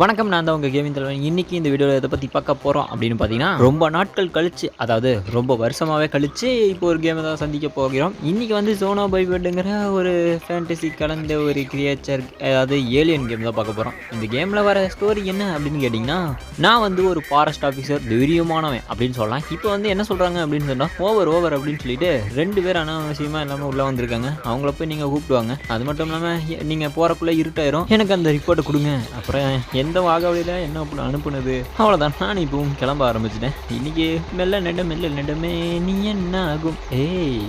வணக்கம் நான் தான் உங்கள் கேமிங் தலைவன். இன்றைக்கி இந்த வீடியோவில் இதை பற்றி பார்க்க போகிறோம் அப்படின்னு பார்த்தீங்கன்னா ரொம்ப நாட்கள் கழிச்சு அதாவது ரொம்ப வருஷமாகவே கழித்து இப்போ ஒரு கேமை தான் சந்திக்க போகிறோம். இன்றைக்கி வந்து சோனோ பைபெட்டுங்கிற ஒரு ஃபேண்டசி கலந்த ஒரு கிரியேச்சர் அதாவது ஏலியன் கேம் தான் பார்க்க போகிறோம் இந்த கேமில் வர ஸ்டோரி என்ன அப்படின்னு கேட்டிங்கன்னா நான் வந்து ஒரு ஃபாரஸ்ட் ஆஃபீஸர் தைரியமானவன் அப்படின்னு சொல்லலாம். இப்போ வந்து என்ன சொல்கிறாங்க அப்படின்னு சொன்னால் ஓவர் ஓவர் அப்படின்னு சொல்லிட்டு ரெண்டு பேர் அனாவசியமாக எல்லாமே உள்ளே வந்திருக்காங்க. அவங்கள போய் நீங்கள் கூப்பிடுவாங்க. அது மட்டும் இல்லாமல் நீங்கள் போகிறக்குள்ளே இருட்டாயிரும். எனக்கு அந்த ரிப்போர்ட்டை கொடுங்க. அப்புறம் இந்த வாகவழியில் என்ன அப்படி அனுப்புனது? அவ்வளோதான் நான் இப்பவும் கிளம்ப ஆரம்பிச்சிட்டேன். இன்னைக்கு மெல்ல நெட மெல்ல நெடமே நீ என்ன ஆகும் ஏய்.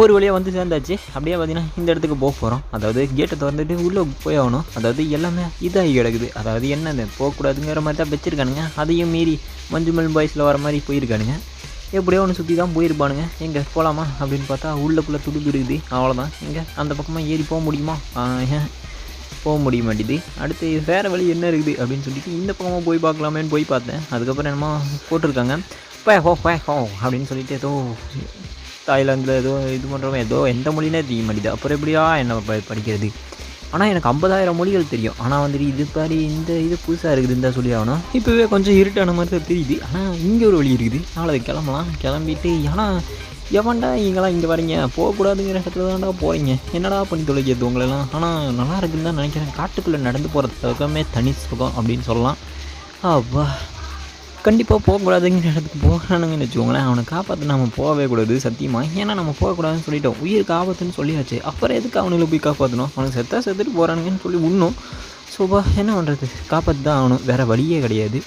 ஒரு வழியாக வந்து சேர்ந்தாச்சு. அப்படியே பார்த்தீங்கன்னா இந்த இடத்துக்கு போக போகிறோம் அதாவது கேட்டை திறந்துட்டு உள்ளே போய் ஆகணும். அதாவது எல்லாமே இதாகி கிடக்குது. அதாவது என்னது? போகக்கூடாதுங்கிற மாதிரி தான் வச்சுருக்கானுங்க. அதையும் மீறி மஞ்சுமல் பாய்ஸில் வர மாதிரி போயிருக்கானுங்க. எப்படியோ ஒன்று சுற்றி தான் போயிருப்பானுங்க. எங்கே போகலாமா அப்படின்னு பார்த்தா உள்ளக்குள்ளே துடுப்பு இருக்குது. அவ்வளோதான் எங்கே? அந்த பக்கமாக ஏறி போக முடியுமா? ஏன் போக முடிய மாட்டேது அடுத்து வேறு வழி என்ன இருக்குது அப்படின்னு சொல்லிட்டு இந்த பக்கமாக போய் பார்க்கலாமேன்னு போய் பார்த்தேன். அதுக்கப்புறம் என்னமோ போட்டிருக்காங்க. பே ஹோ பே ஹோ அப்படின்னு சொல்லிட்டு ஏதோ தாய்லாந்தில் ஏதோ இது பண்ணுறவங்க ஏதோ எந்த மொழினே தெரிய மாட்டேது அப்புறம் எப்படியா என்ன ப- படிக்கிறது? ஆனால் எனக்கு ஐம்பதாயிரம் மொழிகள் தெரியும். ஆனால் வந்துட்டு இது மாதிரி இந்த இது புதுசாக இருக்குதுன்னு தான் சொல்லி ஆகணும். இப்போவே கொஞ்சம் இருட்டான மாதிரி தான் தெரியுது. ஆனால் இங்கே ஒரு வழி இருக்குது. நாளை கிளம்பலாம். கிளம்பிட்டு ஆனால் எவன்டா இங்கெல்லாம் இங்கே வரீங்க. போகக்கூடாதுங்கிற இடத்துல தான்டா போகிறீங்க என்னடா பண்ணி தொலைக்கிறது உங்களெல்லாம்? ஆனால் நல்லா இருக்குன்னு தான் நினைக்கிறேன். காட்டுக்குள்ளே நடந்து போகிற சுகமே தனி சுகம் அப்படின்னு சொல்லலாம். அப்பா. கண்டிப்பாக போகக்கூடாதுங்கிற இடத்துக்கு போகிறானுங்கன்னு வச்சுக்கோங்களேன். அவனை காப்பாற்ற நம்ம போகவே கூடாது சத்தியமாக ஏன்னா நம்ம போகக்கூடாதுன்னு சொல்லிட்டோம். உயிருக்கு ஆபத்துன்னு சொல்லியாச்சு. அப்புறம் எதுக்கு அவனுங்களை போய் காப்பாற்றணும் அவனுக்கு செத்தா செத்துட்டு போகிறானுங்கன்னு சொல்லி உண்ணும். சோபா என்ன பண்ணுறது காப்பாற்று தான் ஆகணும். வேறு வழியே கிடையாது.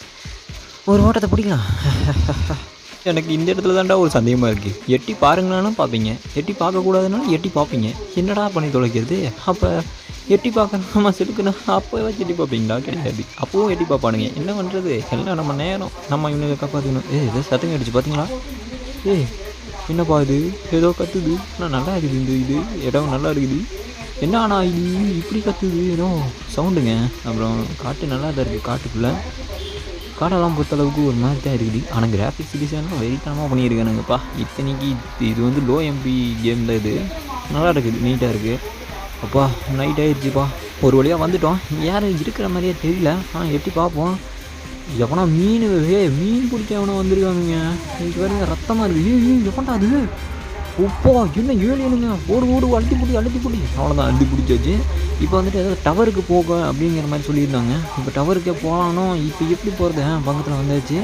ஒரு ஓட்டத்தை பிடிக்கலாம். எனக்கு இந்த இடத்துல தான்டா ஒரு சந்தேகமாக இருக்குது எட்டி பாருங்களானும் பார்ப்பீங்க எட்டி பார்க்கக்கூடாதுனாலும் எட்டி பார்ப்பீங்க என்னடா பண்ணி தொலைக்கிறது? அப்போ எட்டி பார்க்கணுமா செலுக்குனா அப்போ வச்சு எட்டி பார்ப்பீங்களா கிடையாது அப்பவும் எட்டி பார்ப்பானுங்க என்ன பண்ணுறது எல்லாம் நம்ம நேரம். நம்ம இவனுக்கு காப்பாற்றணும் ஏ ஏதோ சத்தம் அடிச்சு பார்த்தீங்களா ஏய் என்னப்பா இது? ஏதோ கத்துது. ஆனால் நல்லா இருக்குது இந்த இது. இடம் நல்லா இருக்குது. என்ன ஆனால் இது? இப்படி கத்துது? ஏதோ சவுண்டுங்க அப்புறம் காட்டு நல்லா தான் இருக்குது காட்டுக்குள்ளே காடெல்லாம் பொறுத்த அளவுக்கு ஒரு மாதிரி தான் இருக்குது. ஆனால் கிராஃபிக்ஸ் டிசைன்லாம் வெறித்தனமாக பண்ணியிருக்கானுங்கப்பா. இத்தனைக்கு இது- வந்து லோ எம்பி கேம் தான் இது. நல்லா இருக்குது நீட்டாக இருக்குது அப்பா நைட் ஆயிடுச்சுப்பா ஒரு வழியாக வந்துட்டோம். யாரும் இருக்கிற மாதிரியே தெரியல. ஆனால் எப்படி பார்ப்போம். எவனா மீன் மீன் பிடிக்க எவனா வந்திருக்கானுங்க. இது பாருங்க ரத்தமாக இருக்குது ஏய் ஏ எவன்டா அது? உப்போ என்ன ஏழியனுங்க ஓடு ஓடு அழுத்தி பிடி அழுத்தி பிடி. அவ்வளோதான் அழுத்தி பிடிச்சாச்சு. இப்போ வந்துட்டு ஏதோ டவருக்கு போக அப்படிங்கிற மாதிரி சொல்லியிருந்தாங்க. இப்போ டவருக்கே போகலானோ இப்போ எப்படி போகிறது பக்கத்தில் வந்தாச்சு.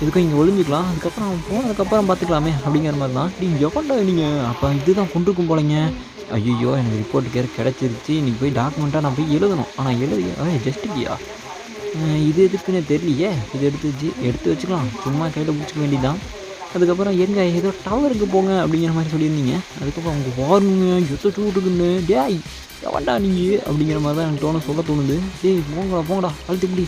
இதுக்கும் இங்கே ஒழிஞ்சிக்கலாம் அதுக்கப்புறம் அவன் போனதுக்கப்புறம் பார்த்துக்கலாமே அப்படிங்கிற மாதிரி தான். நீங்கள் எவ்வளோ நீங்கள் அப்போ இதுதான் கொண்டுருக்கும் போலங்க. ஐயோ எனக்கு ரிப்போர்ட் கேர் கிடச்சிருச்சு. இன்றைக்கி போய் டாக்குமெண்ட்டாக நான் போய் எழுதணும். ஆனால் எழுதி ஜஸ்டிக்கியா இது எதுக்குன்னு தெரியலையே. இது எடுத்து வச்சு எடுத்து வச்சுக்கலாம். சும்மா கையில் பிடிச்சிக்க வேண்டியதுதான். அதுக்கப்புறம் எங்க ஏதோ டவருக்கு போங்க அப்படிங்கிற மாதிரி சொல்லியிருந்தீங்க. அதுக்கப்புறம் அவங்க வாருங்க எத்த சூட்டுக்குன்னு டேய் எவன்டா நீங்கள் அப்படிங்கிற மாதிரி தான் எனக்கு தோண சொல்ல தோணுது. டேய் போங்கடா போங்கடா அழுத்து இப்படி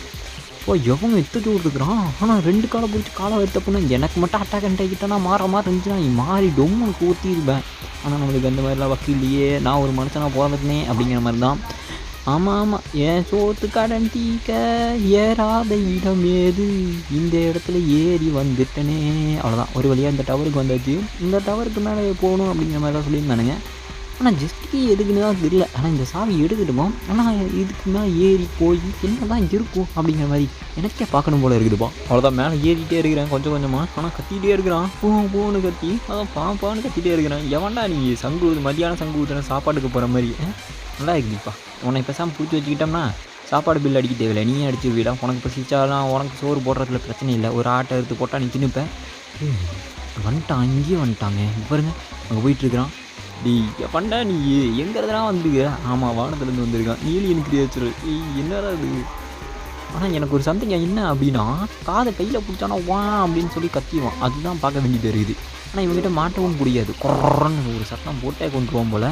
ஓ எவங்க எத்த சூட்டுருக்குறான் ஆனால் ரெண்டு காலை பிடிச்சி காலை எடுத்தப்போனா எனக்கு மட்டும் அட்டாக் ஆகிட்டா மாற மாதிரி இருந்துச்சுன்னா நீ மாறி டொம்முன்னு ஊற்றிருப்பேன் ஆனால் நம்மளுக்கு அந்த மாதிரிலாம் வக்கு இல்லையே. நான் ஒரு மனுஷனாக பிறந்துட்டேனே அப்படிங்கிற மாதிரி தான் ஆமாம் ஆமாம் என் சோத்து கடன் தீக்க ஏறாத இடம் ஏது? இந்த இடத்துல ஏறி வந்துட்டனே. அவ்வளோதான் ஒரு வழியாக இந்த டவருக்கு வந்தாச்சு. இந்த டவருக்கு மேலே போகணும் அப்படிங்கிற மாதிரி தான் சொல்லியிருந்தானுங்க ஆனால் ஜஸ்ட்டு எதுக்குன்னு தான் தெரியல. ஆனால் இந்த சாவி எடுத்துட்டுமோ ஆனால் இதுக்கு மேலே ஏறி போய் என்ன தான் இருக்கும் அப்படிங்கிற மாதிரி எனக்கே பார்க்கணும் போல இருக்குதுப்பா. அவ்வளோதான் மேலே ஏறிட்டே இருக்கிறேன். கொஞ்சம் கொஞ்சமாக ஆனால் கத்திட்டே இருக்கிறான். பூ பூன்னு கத்தி. அதான் பா பான்னு கத்திட்டே இருக்கிறேன். எவன்டா நீ சங்கு மதியானம் சங்கு ஊற்றுன சாப்பாட்டுக்கு போகிற மாதிரி நல்லா இருக்குதுப்பா உன்னை பேசாமல் பிடிச்சி வச்சுக்கிட்டோம்னா சாப்பாடு பில் அடிக்க தேவையில்லை. நீயே அடிச்சு விடா. உனக்கு பசிச்சாலாம் உனக்கு சோறு போடுறதுல பிரச்சனை இல்லை. ஒரு ஆட்டை எடுத்து போட்டால் நீ தின்னுப்பேன் வந்துட்டான். இங்கேயே வந்துட்டாங்க பாருங்க. அங்கே போயிட்டுருக்கிறான் நீ பண்ணா நீ? எங்கிறதுனா வந்துருக்க? ஆமாம் வானத்துலேருந்து வந்திருக்கான். ஏலியன் கிரியேச்சர் ஏய் என்னடா இது? ஆனால் எனக்கு ஒரு சந்தேகம் என்ன அப்படின்னா காதை கையில் பிடிச்சானா வா அப்படின்னு சொல்லி கத்திடுவான். அதுதான் பார்க்க வேண்டியது இருக்குது. ஆனால் இவங்ககிட்ட மாட்டவும் முடியாது. குறன்னு ஒரு சட்டம் போட்டே கொண்டுருவான் போல்.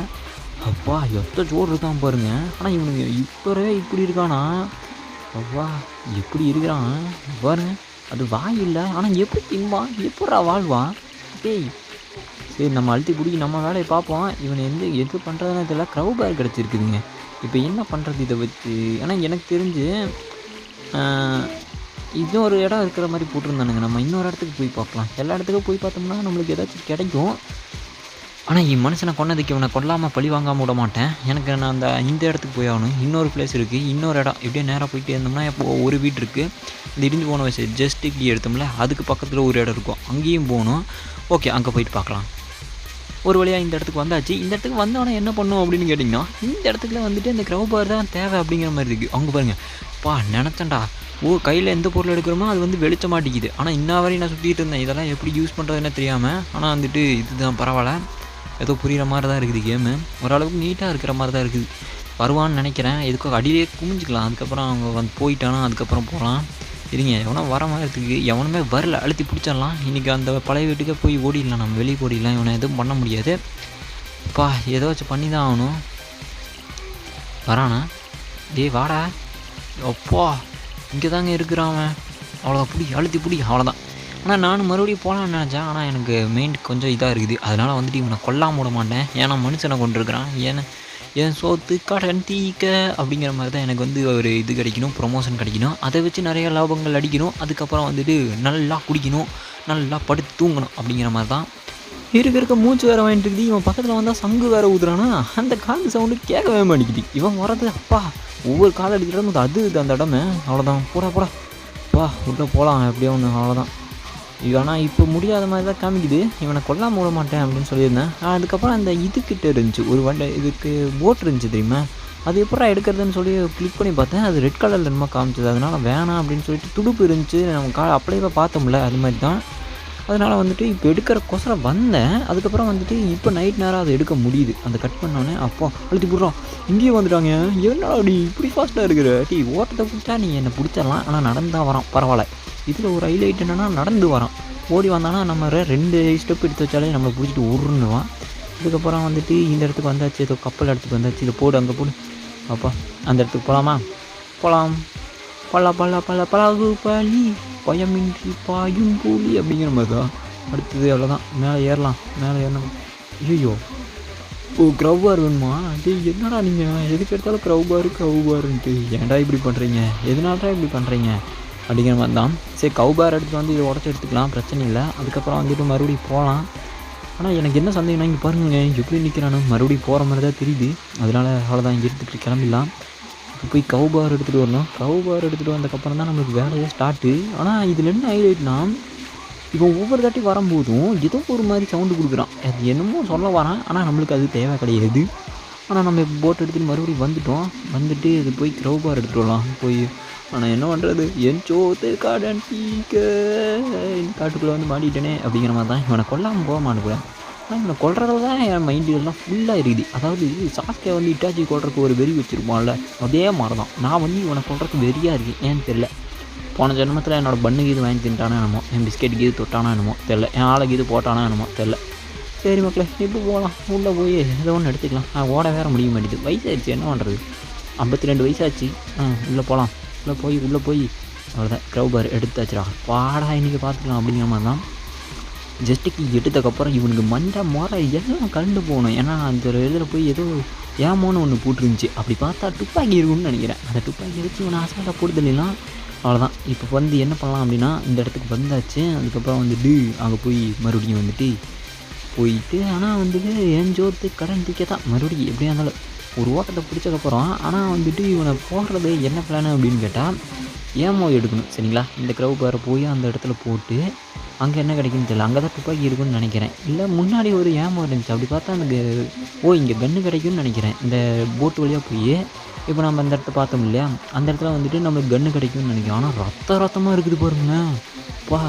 அப்பா எத்த சோறு இருக்கான் பாருங்க. ஆனால் இவனுங்க இப்போவே இப்படி இருக்கானா? அப்பா எப்படி இருக்கிறான்? பாருங்க அது வாய் இல்லை. ஆனால் எப்படி திம்பான் எப்படா வாழ்வான்? டேய் சரி நம்ம அழுத்தி பிடிக்கி நம்ம வேலையை பார்ப்போம். இவனை எந்த எது பண்ணுறதுன்னு தெரியல. க்ரௌ பேர் கிடச்சிருக்குதுங்க. இப்போ என்ன பண்ணுறது இதை வச்சு? ஆனால் எனக்கு தெரிஞ்சு இன்னொரு இடம் இருக்கிற மாதிரி போட்டிருந்தானுங்க. நம்ம இன்னொரு இடத்துக்கு போய் பார்க்கலாம். எல்லா இடத்துக்கும் போய் பார்த்தோம்னா நம்மளுக்கு ஏதாச்சும் கிடைக்கும். ஆனால் என் மனுஷனை கொன்னதுக்கு இவனை கொல்லாமல் பழி வாங்காமல் விட மாட்டேன். எனக்கு நான் அந்த இந்த இடத்துக்கு போய் ஆகணும். இன்னொரு பிளேஸ் இருக்குது இன்னொரு இடம். இப்படியே நேராக போயிட்டே இருந்தோம்னா இப்போ ஒரு வீடு இருக்குது இந்த இடிஞ்சு போன வயசு ஜஸ்ட் இப்படி எடுத்தோம்ல அதுக்கு பக்கத்தில் ஒரு இடம் இருக்கும். அங்கேயும் போகணும். ஓகே அங்கே போயிட்டு பார்க்கலாம். ஒரு வழியாக இந்த இடத்துக்கு வந்தாச்சு. இந்த இடத்துக்கு வந்தவொடனே என்ன பண்ணும் அப்படின்னு கேட்டிங்கன்னா இந்த இடத்துக்குல வந்துட்டு இந்த க்ரௌ பார் தான் தேவை அப்படிங்கிற மாதிரி இருக்குது அங்கே பாருங்கள் பா நினச்சேன்டா. ஓ கையில் எந்த பொருள் எடுக்கிறோமோ அது வந்து வெளிச்ச மாட்டேங்குது ஆனால் இன்ன வரையும் நான் சுற்றிட்டு இருந்தேன். இதெல்லாம் எப்படி யூஸ் பண்ணுறதுன்னு தெரியாமல் ஆனால் வந்துட்டு இதுதான் பரவாயில்ல. ஏதோ புரிகிற மாதிரி தான் இருக்குது கேமு ஓரளவுக்கு நீட்டாக இருக்கிற மாதிரி தான் இருக்குது. வருவான்னு நினைக்கிறேன். எதுக்கோ அடியிலே குமிஞ்சிக்கலாம். அதுக்கப்புறம் அவங்க வந்து போயிட்டானா அதுக்கப்புறம் போகலாம். இருங்க எவனோ வர மாதிரி இருக்குது எவனுமே வரல. அழுத்தி பிடிச்சிடலாம். இன்றைக்கி அந்த பழைய வீட்டுக்கே போய் ஓடிடலாம். நம்ம வெளியே ஓடிடலாம். இவனை எதுவும் பண்ண முடியாது. பா ஏதாச்சும் பண்ணி தான் ஆகணும். வரானா? டேய் வாடா. அப்பா இங்கே தாங்க இருக்கிறான் அவன். அவ்வளோதான் பிடி அழுத்தி பிடி. அவ்வளோதான் ஆனால் நானும் மறுபடியும் போகலான்னு நினச்சேன். ஆனால் எனக்கு மைண்ட் கொஞ்சம் இதாக இருக்குது. அதனால் வந்துட்டு இவனை கொல்லாம விட மாட்டேன். ஏன்னா மனுஷனை கொண்டிருக்கிறான் ஏன்னா என் சோத்து கடன் தீக்க அப்படிங்கிற மாதிரி தான் எனக்கு வந்து ஒரு இது கிடைக்கணும் ப்ரொமோஷன் கிடைக்கணும். அதை வச்சு நிறைய லாபங்கள் அடிக்கணும். அதுக்கப்புறம் வந்துட்டு நல்லா குடிக்கணும் நல்லா படுத்து தூங்கணும் அப்படிங்கிற மாதிரி தான் இருக்க இருக்க. மூச்சு வேறு வாங்கிட்டு இருக்குது. இவன் பக்கத்தில் வந்தால் சங்கு வேறு ஊதுறானா அந்த காது சவுண்டு கேட்கவே மாட்டேங்குது. இவன் வரது அப்பா ஒவ்வொரு கால் அடிக்கிறதும் அது இது அந்த இடமே அவ்வளோதான் போடா போடா. பா உள்ளே போகலாம் எப்படியோ ஒன்று அவ்வளோதான் ஆனால் இப்போ முடியாத மாதிரி தான் காமிக்குது. இவனை கொல்லாம விட மாட்டேன் அப்படின்னு சொல்லியிருந்தேன். அதுக்கப்புறம் அந்த இதுக்கிட்ட இருந்துச்சு. ஒரு வண்டி இதுக்கு போட் இருந்துச்சு தெரியுமா? அது எப்படா எடுக்கிறதுன்னு சொல்லி கிளிக் பண்ணி பார்த்தேன். அது ரெட் கலரில் என்னமோ காமிச்சது. அதனால் வேணாம் அப்படின்னு சொல்லிட்டு துடுப்பு இருந்துச்சு. நம்ம கா அப்படியே பார்த்தோம்ல அது மாதிரி தான் அதனால் வந்துட்டு இப்போ எடுக்கிற கொசரம் வந்தேன். அதுக்கப்புறம் வந்துட்டு இப்போ நைட் நேரம் அதை எடுக்க முடியுது. அந்த கட் பண்ணோடனே அப்போ அழுத்தி போடுறோம் இங்கேயும் வந்துட்டாங்க. என்னடா அப்படி இப்படி ஃபாஸ்ட்டாக இருக்கிற டீ ஓட்டத்தை பிடிச்சா நீ என்னை பிடிச்சிடலாம். ஆனால் நடந்தால் வரோம் பரவாயில்ல. இதில் ஒரு ஹைலைட் என்னென்னா நடந்து வரான். ஓடி வந்தானா நம்ம ரெண்டு ஸ்டெப் எடுத்து வச்சாலே நம்மளை பிடிச்சிட்டு உருணுவான் இதுக்கப்புறம் வந்துட்டு இந்த இடத்துக்கு வந்தாச்சு ஏதோ கப்பல் இடத்துக்கு வந்தாச்சு இதை போடு அங்கே போடு. அப்பா அந்த இடத்துக்கு போகலாமா போகலாம் பல பல பல பழகு பழி பயமின்றி பாயும் கூலி அப்படிங்கிற மாதிரி தான் அடுத்தது அவ்வளோதான் மேலே ஏறலாம். மேலே ஏறணும். ஐயோ ஓ க்ரௌபார் வேணுமா? டேய் என்னடா நீங்கள் எதுக்கு எடுத்தாலும் க்ரௌபார் க்ரௌபாருன்ட்டு ஏன்டா இப்படி பண்ணுறீங்க எதனால்தான் இப்படி பண்ணுறீங்க அப்படிங்கிற மாதிரி தான். சரி கவுபார் எடுத்துகிட்டு வந்து இதை உடச்சி எடுத்துக்கலாம் பிரச்சனை இல்லை. அதுக்கப்புறம் வந்துட்டு மறுபடியும் போகலாம். ஆனால் எனக்கு என்ன சந்தேகம்னா இங்கே பாருங்க எப்படி நிற்கிறானு மறுபடியும் போகிற மாதிரி தான் தெரியுது. அதனால் அவ்வளோதான் இங்கே எடுத்துக்கிட்டு கிளம்பிடலாம். இப்போ போய் கவுபார் எடுத்துகிட்டு வரணும். கவுபார் எடுத்துகிட்டு வந்ததுக்கப்புறம் தான் நம்மளுக்கு வேலையே ஸ்டார்ட்டு ஆனால் இதில் என்ன ஹைலைட்னா இப்போ ஒவ்வொரு தாட்டி வரும்போதும் ஏதோ ஒரு மாதிரி சவுண்டு கொடுக்குறான். அது என்னமோ சொல்ல வரான். ஆனால் நம்மளுக்கு அது தேவை கிடையாது. ஆனால் நம்ம போட் எடுத்துகிட்டு மறுபடியும் வந்துட்டோம். வந்துட்டு இது போய் க்ரௌபார் எடுத்துகிட்டு வரலாம். போய் ஆனால் என்ன பண்ணுறது என் சோத்து காடன் டீக்க காட்டுக்குள்ளே வந்து மாட்டிட்டேனே அப்படிங்கிற மாதிரி தான் இவனை கொல்லாமல் போக மாட்டேன் ஆனால் இவனை கொல்றதுல தான் என் மைண்டு எல்லாம் ஃபுல்லாக இருக்குது. அதாவது சாஸ்கே வந்து இட்டாச்சி கொல்றதுக்கு ஒரு வெறி வச்சுருப்பான்ல அதே மாதிரி தான் நான் வந்து இவனை கொல்றதுக்கு வெறியாக இருக்குது ஏன்னு தெரில போன ஜென்மத்தில் என்னோடய பண்ணு கீது வாங்கி தின்ட்டானோ என்னமோ என் பிஸ்கெட் கீது தொட்டானோ என்னமோ தெரில என் ஆளை கீது போட்டானோ என்னமோ தெரில சரி மக்களே இப்போ போகலாம் உள்ளே போய் ஏதோ ஒன்று எடுத்துக்கலாம். நான் ஓட வேற முடிய மாட்டேது வயசாயிடுச்சு என்ன பண்ணுறது ஐம்பத்தி ரெண்டு வயசாச்சு. ஆ உள்ளே போகலாம் உள்ளே போய் உள்ளே போய். அவ்வளோதான் க்ரௌபார் எடுத்தாச்சுடா. பாடா இன்றைக்கி பார்த்துக்கலாம் அப்படிங்கிற மாதிரி தான். ஜஸ்ட்டுக்கு எடுத்ததுக்கப்புறம் இவனுக்கு மண்டை மொறை எல்லாம் கண்டு போகணும். ஏன்னா அந்த ஒரு இதில் போய் ஏதோ ஏமோன்னு ஒன்று போட்டுருந்துச்சு. அப்படி பார்த்தா துப்பாக்கி இருக்கும்னு நினைக்கிறேன். அந்த துப்பாக்கி வச்சு இவனை அசால்ட்டாக போடுதலாம் அவ்வளோதான் இப்போ வந்து என்ன பண்ணலாம் அப்படின்னா இந்த இடத்துக்கு வந்தாச்சு. அதுக்கப்புறம் வந்துட்டு அங்கே போய் மறுபடியும் வந்துட்டு போயிட்டு ஆனால் வந்துட்டு என் ஜோத்து கடன் திக்க தான். மறுபடியும் எப்படியா இருந்தாலும் ஒரு ஓட்டத்தை பிடிச்சதுக்கப்புறம் ஆனால் வந்துட்டு இவனை போடுறது என்ன பிளான் அப்படின்னு கேட்டால் ஏமோ எடுக்கணும் சரிங்களா? இந்த க்ரௌ பேரை போய் அந்த இடத்துல போட்டு அங்கே என்ன கிடைக்குன்னு தெரியல. அங்கே தான் துப்பாக்கி இருக்குன்னு நினைக்கிறேன். இல்லை முன்னாடி ஒரு ஏமோ இருந்துச்சு. அப்படி பார்த்தா அந்த ஓ இங்கே கன்று கிடைக்கும்னு நினைக்கிறேன். இந்த போட்டு வழியாக போய் இப்போ நம்ம அந்த இடத்த பார்த்தோம் இல்லையா? அந்த இடத்துல வந்துட்டு நம்மளுக்கு கன்று கிடைக்கும்னு நினைக்கிறோம். ஆனால் ரத்த ரத்தமாக இருக்குது பாருங்களேன் அப்பா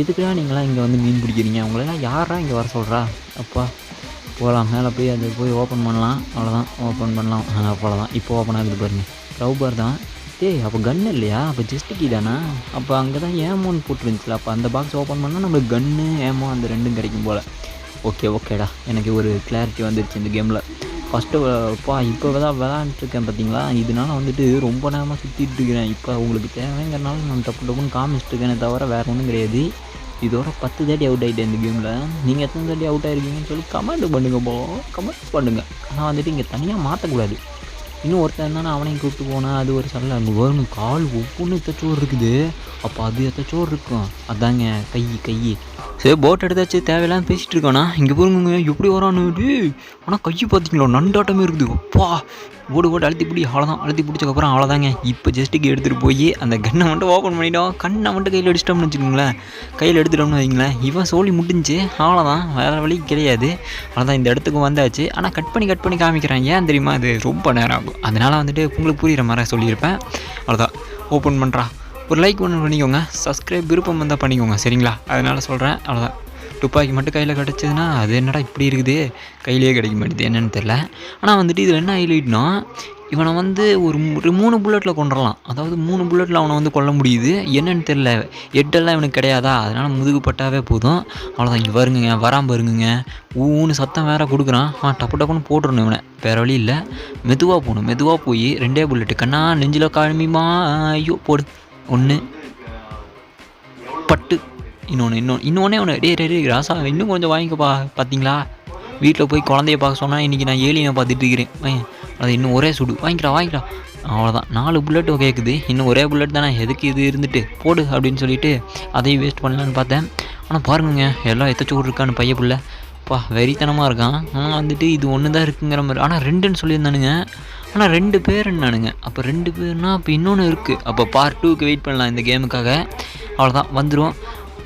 எதுக்குடா நீங்களாம் இங்கே வந்து மீன் பிடிக்கிறீங்க? உங்களெல்லாம் யாரா இங்கே வர சொல்கிறா அப்பா போகலாம். மேலே போய் அது போய் ஓப்பன் பண்ணலாம். அவ்வளோதான் ஓப்பன் பண்ணலாம். அவ்வளோதான் இப்போ ஓப்பன் ஆகுது பாருங்க. க்ரௌபர் தான். டேய் அப்போ கன்று இல்லையா? அப்போ ஜஸ்ட் கீ தானா? அப்போ அங்கே தான் ஏமோன்னு போட்டுருந்துச்சுல. அப்போ அந்த பாக்ஸ் ஓப்பன் பண்ணால் நம்மளுக்கு கன்று ஏமோ அந்த ரெண்டும் கிடைக்கும் போல். ஓகே ஓகேடா எனக்கு ஒரு கிளாரிட்டி வந்துருச்சு இந்த கேமில் ஃபஸ்ட்டு அப்பா இப்போ தான் விளாண்டுருக்கேன் பார்த்தீங்களா? இதனால வந்துட்டு ரொம்ப நேரமாக சுற்றிட்டு இருக்கிறேன். இப்போ உங்களுக்கு தேவைங்கிறனால நான் டப்பு டப்புன்னு காமிச்சிட்டு இருக்கேனே தவிர வேறு ஒன்றும் கிடையாது. இதோட பத்து தாட்டி அவுட் ஆகிட்டேன் இந்த கேமில் நீங்கள் எத்தனை தாட்டி அவுட் ஆயிருக்கீங்கன்னு சொல்லி கமெண்ட் பண்ணுங்க போ கமெண்ட் பண்ணுங்கள் ஆனால் வந்துட்டு இங்கே தனியாக மாற்றக்கூடாது இன்னும் ஒருத்தன் இருந்தானே அவனையும் கூப்பிட்டு போனால் அது ஒரு சல்ல அங்கே வரும் கால் ஒவ்வொன்றும் எத்தச்சோறு இருக்குது. அப்போ அது எத்தச்சோறு இருக்கும்? அதாங்க கை கை. சரி போட் எடுத்தாச்சு தேவையில்லாம பேசிகிட்டு இருக்கானா இங்கே போருங்க எப்படி வரான்னு ஆனால் கையை பார்த்தீங்களா நண்டாட்டமே இருக்குது. அப்பா. ஓடு ஓடு அழுத்தி பிடி அவ்வளோதான் அழுத்தி பிடிச்சக்கப்புறம் அவ்வளோதாங்க இப்போ ஜஸ்ட்டுக்கு எடுத்துகிட்டு போய் அந்த கன்னை மட்டும் ஓப்பன் பண்ணிட்டோம். கண்ணை மட்டும் கையில் அடிச்சிட்டோம்னு வச்சுக்கோங்களேன். கையில் எடுத்துட்டோம்னு வைங்களேன் இவன் சோழி முடிஞ்சு அவ்வளோதான் வேறு வழி கிடையாது. அவ்வளோதான் இந்த இடத்துக்கு வந்தாச்சு. ஆனால் கட் பண்ணி கட் பண்ணி காமிக்கிறேன். ஏன் தெரியுமா அது ரொம்ப நேரம் ஆகும். அதனால் வந்துட்டு உங்களுக்கு புரிகிற மாதிரி சொல்லியிருப்பேன். அவ்வளோதான் ஓப்பன் பண்ணுறா ஒரு லைக் ஒன்று பண்ணிக்கோங்க. சப்ஸ்கிரைப் விருப்பம் வந்தால் பண்ணிக்கோங்க. சரிங்களா? அதனால் சொல்கிறேன் அவ்வளோதான் துப்பாக்கி மட்டும் கையில் கிடச்சதுன்னா அது என்னடா இப்படி இருக்குது? கையிலேயே கிடைக்க மாட்டேது. என்னன்னு தெரில ஆனால் வந்துட்டு இதில் என்ன ஹைலைட்னா இவனை வந்து ஒரு ஒரு மூணு புல்லட்டில் கொண்டுடலாம் அதாவது மூணு புல்லட்டில் அவனை வந்து கொல்ல முடியுது. என்னன்னு தெரில எட்டெல்லாம் இவனுக்கு கிடையாதா? அதனால் முதுகு பட்டாவே போதும். அவ்வளோதான் இங்கே வருங்க வராமல் வருங்க ஊன்னு சத்தம் வேறு கொடுக்குறான். ஆ டப்பு டப்புன்னு போட்டுருணும் இவனை. வேறு வழி இல்லை. மெதுவாக போகணும். மெதுவாக போய் ரெண்டே புல்லட்டு கண்ணா நெஞ்சில் காமிமா ஐயோ போடு. ஒன்று பட்டு இன்னொன்று இன்னொன்று இன்னொன்னே ஒன்று டே ரே ராசா இன்னும் கொஞ்சம் வாங்கிக்கப்பா பார்த்தீங்களா வீட்டில் போய் குழந்தைய பார்க்க சொன்னால் இன்றைக்கி நான் ஏலியனை பார்த்துட்டு இருக்கிறேன். அது இன்னும் ஒரே சுடு. வாங்கிக்கிறா வாங்கிக்கிறா. அவ்வளோதான் நாலு புல்லட் கேட்குது இன்னும் ஒரே புல்லட் தானே. எதுக்கு இது இருந்துட்டு? போடு அப்படின்னு சொல்லிட்டு அதையும் வேஸ்ட் பண்ணலான்னு பார்த்தேன். ஆனால் பாருங்க எல்லாம் எத்தச்சோடு இருக்கான்னு பைய புள்ள. பா வெறித்தனமாக இருக்கான். ஆனால் வந்துட்டு இது ஒன்று தான் இருக்குங்கிற மாதிரி. ஆனால் ரெண்டுன்னு சொல்லியிருந்தானுங்க. ஆனால் ரெண்டு பேர் என்னானுங்க. அப்போ ரெண்டு பேர்னா அப்போ இன்னொன்று இருக்குது அப்போ பார்ட் டூக்கு வெயிட் பண்ணலாம் இந்த கேமுக்காக அவ்வளோதான் வந்துடும்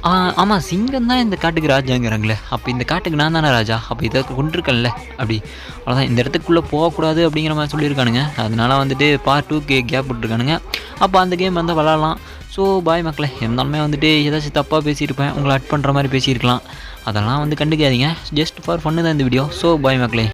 ஆமாம் சிங்கம் தான் இந்த காட்டுக்கு ராஜாங்கிறாங்களே. அப்போ இந்த காட்டுக்கு நான் தானே ராஜா? அப்போ இதை கொண்டிருக்கேன்ல அப்படி. அவ்வளோதான் இந்த இடத்துக்குள்ளே போகக்கூடாது அப்படிங்கிற மாதிரி சொல்லியிருக்கானுங்க. அதனால வந்துட்டு பார்ட் டூக்கு கேப் விட்ருக்கானுங்க அப்போ அந்த கேம் வந்து விளாட்லாம். ஸோ பாய் மக்களே. இருந்தாலுமே வந்துட்டு ஏதாச்சும் தப்பாக பேசியிருப்பேன் உங்களை அட் பண்ணுற மாதிரி பேசியிருக்கலாம். அதெல்லாம் வந்து கண்டுக்காதீங்க. ஜஸ்ட் ஃபார் ஃபன்னு தான் இந்த வீடியோ ஸோ பாய் மக்களே.